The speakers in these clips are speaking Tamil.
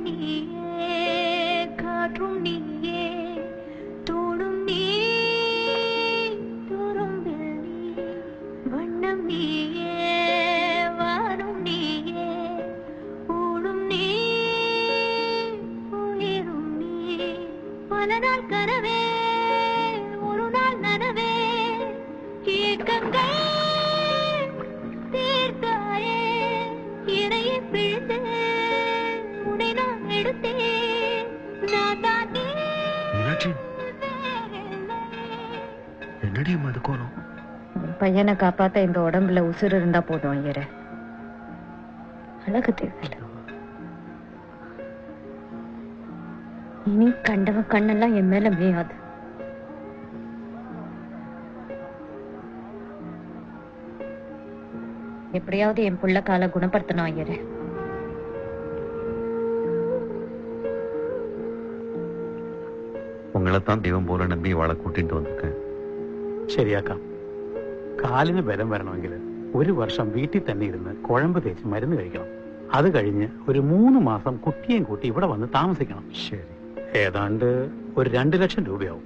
நீயே காற்றும் நீயே தோடும் நீ துரும்பில் நீ வண்ணம் நீயே வானும் நீயே ஊடும் நீ உயிரும் நீ பல நாள் கனவே பையனை காப்பாத்த இந்த உடம்புல உசுறு இருந்தா போதும் ஐயர. அழகு தேவையில்ல இனி கண்டவன் கண்ணெல்லாம் என் மேல மேயாது. எப்படியாவது என் புள்ள காலை குணப்படுத்தணும் ஐயரே. உங்களைத்தான் தெய்வம் போல நம்பி வாழ கூட்டிட்டு வந்திருக்கேன். சரி அக்கா. കാലിന് ബലം വരണമെങ്കിൽ ഒരു വർഷം വീട്ടിൽ തന്നെ ഇരുന്ന് കുഴമ്പ് തേച്ച് മരുന്ന് കഴിക്കണം അത് കഴിഞ്ഞ് ഒരു മൂന്ന് മാസം കുട്ടിയെയും കൂട്ടി ഇവിടെ വന്ന് താമസിക്കണം ശരി ഏതാണ്ട് ഒരു രണ്ട് ലക്ഷം രൂപയാവും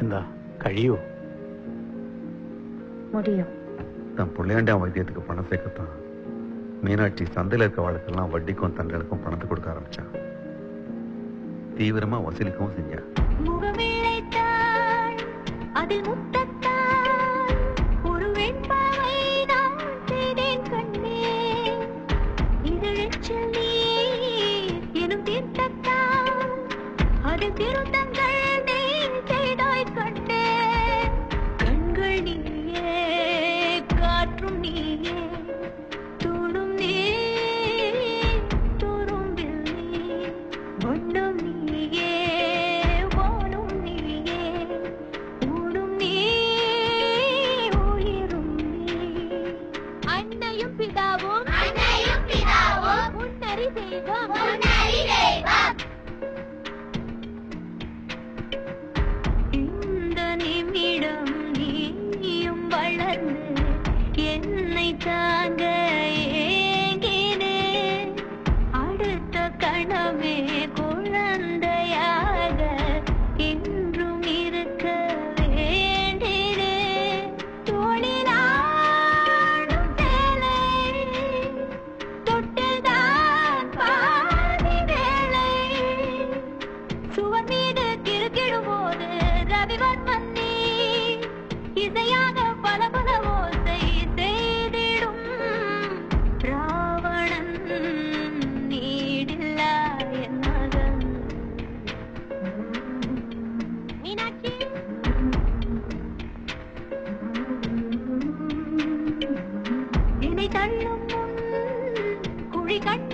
എന്താ കഴിയുമോ முடியும் தன் பிள்ளையாண்டா வைத்தியத்துக்கு பணம் சேர்க்கத்தான் மீனாட்சி சந்தையில் இருக்க வாழ்க்கெல்லாம் வட்டிக்கும் தங்களுக்கும் பணத்தை கொடுக்க ஆரம்பிச்சான் தீவிரமா வசூலிக்கவும் செஞ்சா முகமிழைத்தாள் அதில் கண்கள் நீயே காற்றும் நீயே. நிமிடம் நீயும் வளர்ந்து என்னை தாங்க ஏங்கினே அடுத்த கணமே குழந்தையாக கண்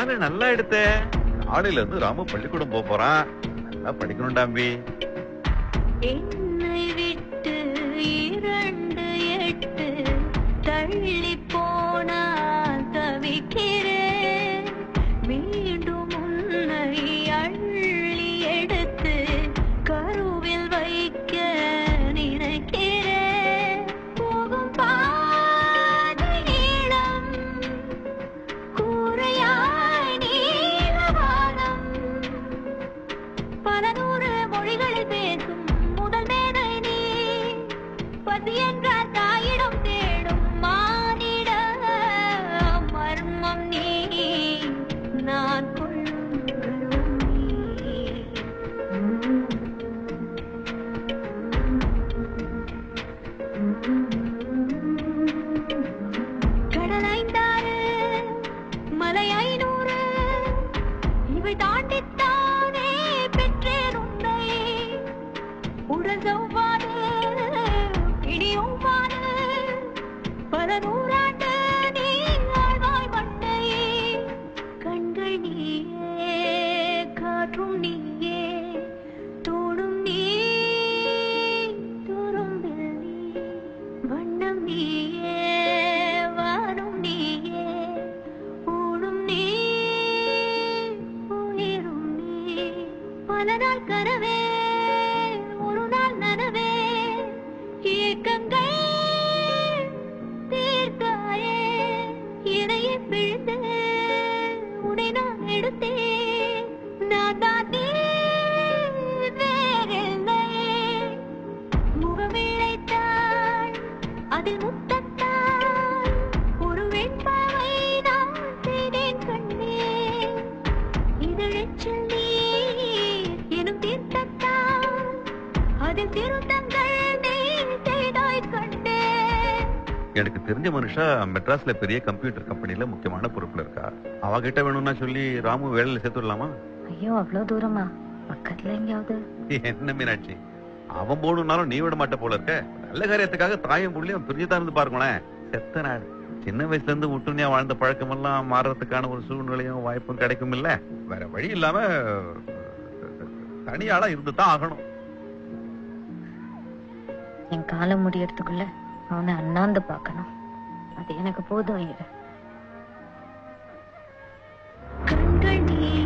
காலை நல்லா எடுத்த? காலையில இருந்து ராம பள்ளிக்கூடம் போக போறான். நல்லா படிக்கணும்டாம்பி என்னை மனது என்றார் தாயிடம் தேடும் மானிட மர்மம் நீ. நான் கடலைந்தாறு மலை ஐநூறு இவை தாண்டித்தான் உடல் சௌவாது ஒவ்வாறு பல நூறாண்டு நீ ஆழ்வாய் மண்ணையே கண்கள் நீயே காற்றும் நீயே. தோடும் நீ துரும்பில் நீ. வண்ணம் நீயே வானும் நீயே. ஊடும் நீ உயிரும் நீ. பல நாள் கனவே எனக்கு தெரிஞ்ச மனுஷா மெட்ராஸ்ல பெரிய கம்ப்யூட்டர் கம்பெனில முக்கியமான பொறுப்புல இருக்கா. அவகிட்ட வேணும்னா சொல்லி ராமு வேலையில சேர்த்து விடலாமா ஐயோ அவ்வளவு தூரமா? பக்கத்துல எங்கேயாவது? என்ன மீனாட்சி? அவன் போகணும்னாலும் நீ விட மாட்ட போல இருக்க. நல்ல காரியத்துக்காக தாயும் புள்ளியும் பிரிஞ்சுதான் இருந்து பாருங்களேன். செத்த நாடு சின்ன வயசுல இருந்து ஒட்டுமையா வாழ்ந்த பழக்கமெல்லாம் மாறுறதுக்கான ஒரு சூழ்நிலையும் வாய்ப்பும் கிடைக்கும் இல்ல. வேற வழி இல்லாம தனியாளா இருந்து தான் ஆகணும். என் காலம் முடியறதுக்குள்ள அவனை அண்ணாந்து பார்க்கணும். அது எனக்கு போதும் இது கண்கள் நீ